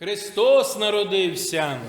Христос народився.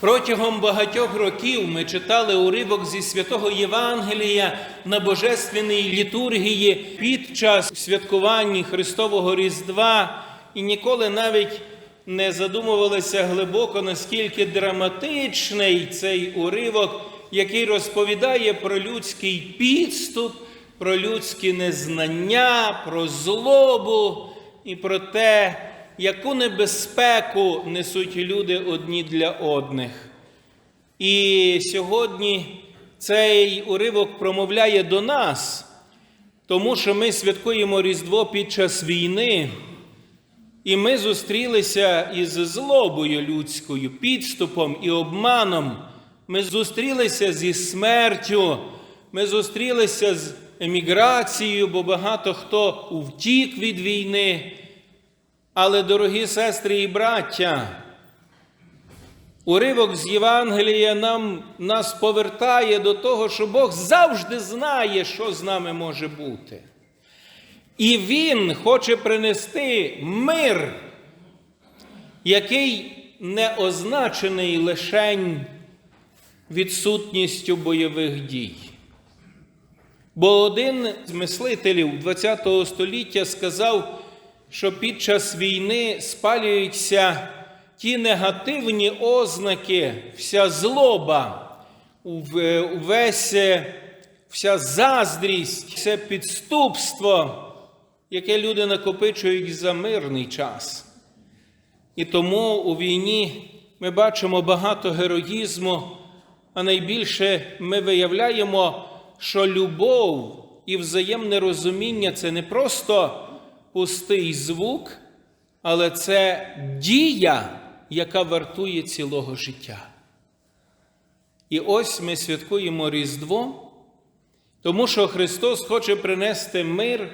Протягом багатьох років ми читали уривок зі святого Євангелія на Божественній літургії під час святкування Христового Різдва і ніколи навіть не задумувалися глибоко, наскільки драматичний цей уривок, який розповідає про людський підступ, про людське незнання, про злобу і про те, яку небезпеку несуть люди одні для одних. І сьогодні цей уривок промовляє до нас, тому що ми святкуємо Різдво під час війни, і ми зустрілися із злобою людською, підступом і обманом. Ми зустрілися зі смертю, ми зустрілися з еміграцією, бо багато хто втік від війни. Але, дорогі сестри і браття, уривок з Євангелія нам, нас повертає до того, що Бог завжди знає, що з нами може бути. І Він хоче принести мир, який не означений лишень відсутністю бойових дій. Бо один з мислителів ХХ століття сказав, що під час війни спалюються ті негативні ознаки, вся злоба, увесь, вся заздрість, все підступство, яке люди накопичують за мирний час. І тому у війні ми бачимо багато героїзму, а найбільше ми виявляємо, що любов і взаємне розуміння це не просто пустий звук, але це дія, яка вартує цілого життя. І ось ми святкуємо Різдво, тому що Христос хоче принести мир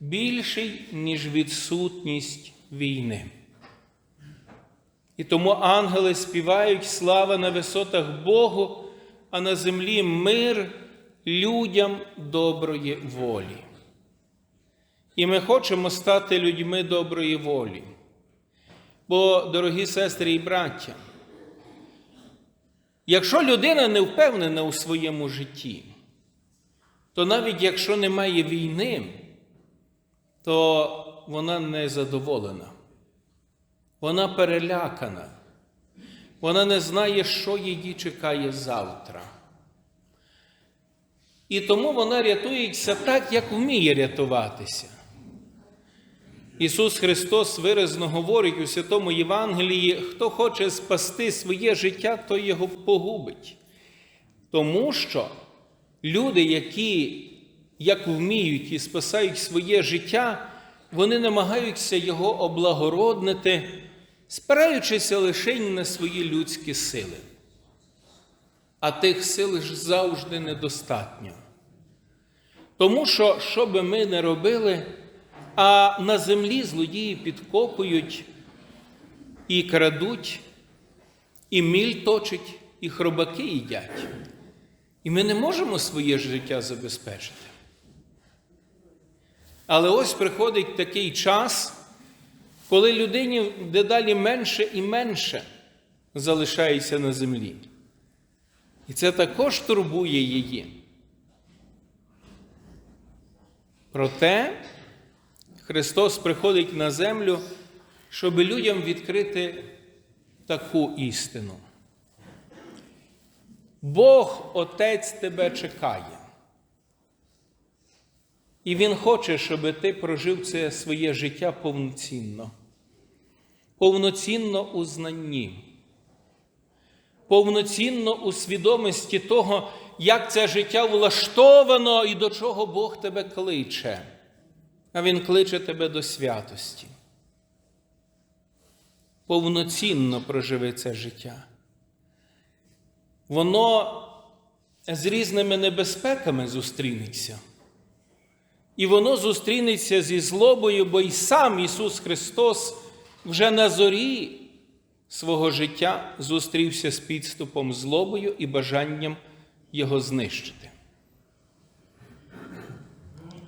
більший, ніж відсутність війни. І тому ангели співають слава на висотах Богу, а на землі мир людям доброї волі. І ми хочемо стати людьми доброї волі. Бо, дорогі сестри і браття, якщо людина не впевнена у своєму житті, то навіть якщо немає війни, то вона не задоволена, вона перелякана, вона не знає, що її чекає завтра. І тому вона рятується так, як вміє рятуватися. Ісус Христос виразно говорить у Святому Євангелії, хто хоче спасти своє життя, то його погубить. Тому що люди, які як вміють і спасають своє життя, вони намагаються його облагороднити, спираючися лише на свої людські сили. А тих сил ж завжди недостатньо. Тому що, що би ми не робили, а на землі злодії підкопують і крадуть, і міль точать, і хробаки їдять. І ми не можемо своє життя забезпечити. Але ось приходить такий час, коли людині дедалі менше і менше залишається на землі. І це також турбує її. Проте Христос приходить на землю, щоб людям відкрити таку істину. Бог Отець тебе чекає. І Він хоче, щоб ти прожив це своє життя повноцінно, повноцінно у знанні, повноцінно у свідомості того, як це життя влаштовано і до чого Бог тебе кличе. А Він кличе тебе до святості. Повноцінно проживи це життя. Воно з різними небезпеками зустрінеться. І воно зустрінеться зі злобою, бо й сам Ісус Христос вже на зорі свого життя зустрівся з підступом злобою і бажанням його знищити.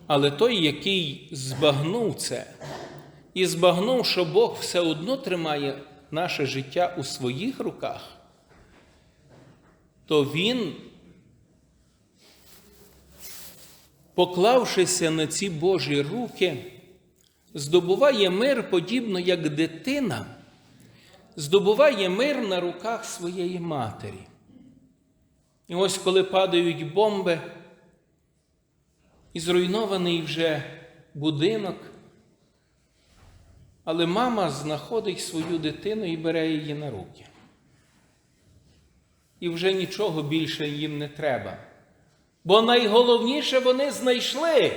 Але той, який збагнув це і збагнув, що Бог все одно тримає наше життя у своїх руках, то Він, поклавшися на ці Божі руки, здобуває мир подібно як дитина, здобуває мир на руках своєї матері. І ось коли падають бомби, і зруйнований вже будинок, але мама знаходить свою дитину і бере її на руки. І вже нічого більше їм не треба. Бо найголовніше вони знайшли.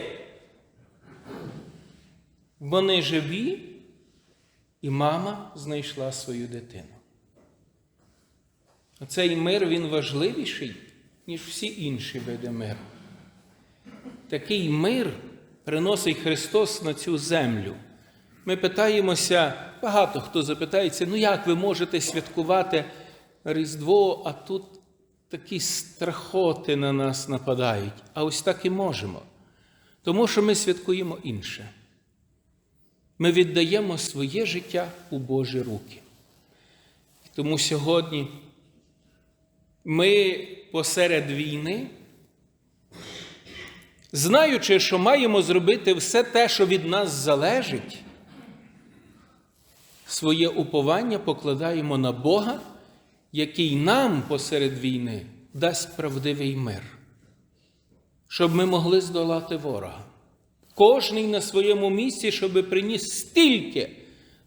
Вони живі, і мама знайшла свою дитину. Цей мир він важливіший, ніж всі інші види миру. Такий мир приносить Христос на цю землю. Ми питаємося, багато хто запитається, ну як ви можете святкувати Різдво, а тут такі страхоти на нас нападають. А ось так і можемо. Тому що ми святкуємо інше. Ми віддаємо своє життя у Божі руки. Тому сьогодні ми посеред війни, знаючи, що маємо зробити все те, що від нас залежить, своє уповання покладаємо на Бога, який нам посеред війни дасть правдивий мир, щоб ми могли здолати ворога. Кожний на своєму місці, щоб приніс стільки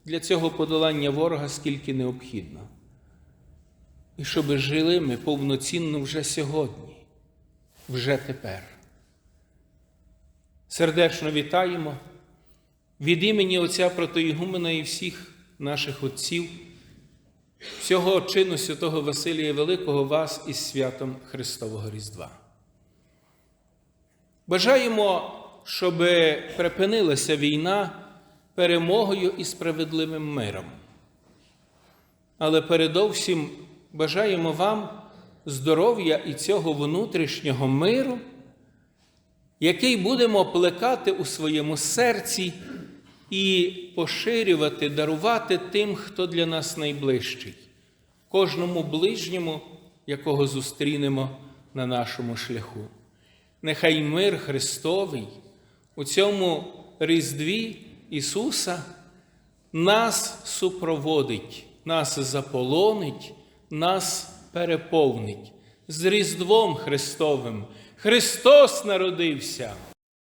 для цього подолання ворога, скільки необхідно. І щоб жили ми повноцінно вже сьогодні, вже тепер. Сердечно вітаємо від імені Отця Протоігумена і всіх наших отців, всього чину святого Василія Великого вас із святом Христового Різдва. Бажаємо, щоб припинилася війна перемогою і справедливим миром. Але передовсім бажаємо вам здоров'я і цього внутрішнього миру, який будемо плекати у своєму серці і поширювати, дарувати тим, хто для нас найближчий, кожному ближньому, якого зустрінемо на нашому шляху. Нехай мир Христовий у цьому Різдві Ісуса нас супроводить, нас заполонить, нас переповнить з Різдвом Христовим. Христос народився!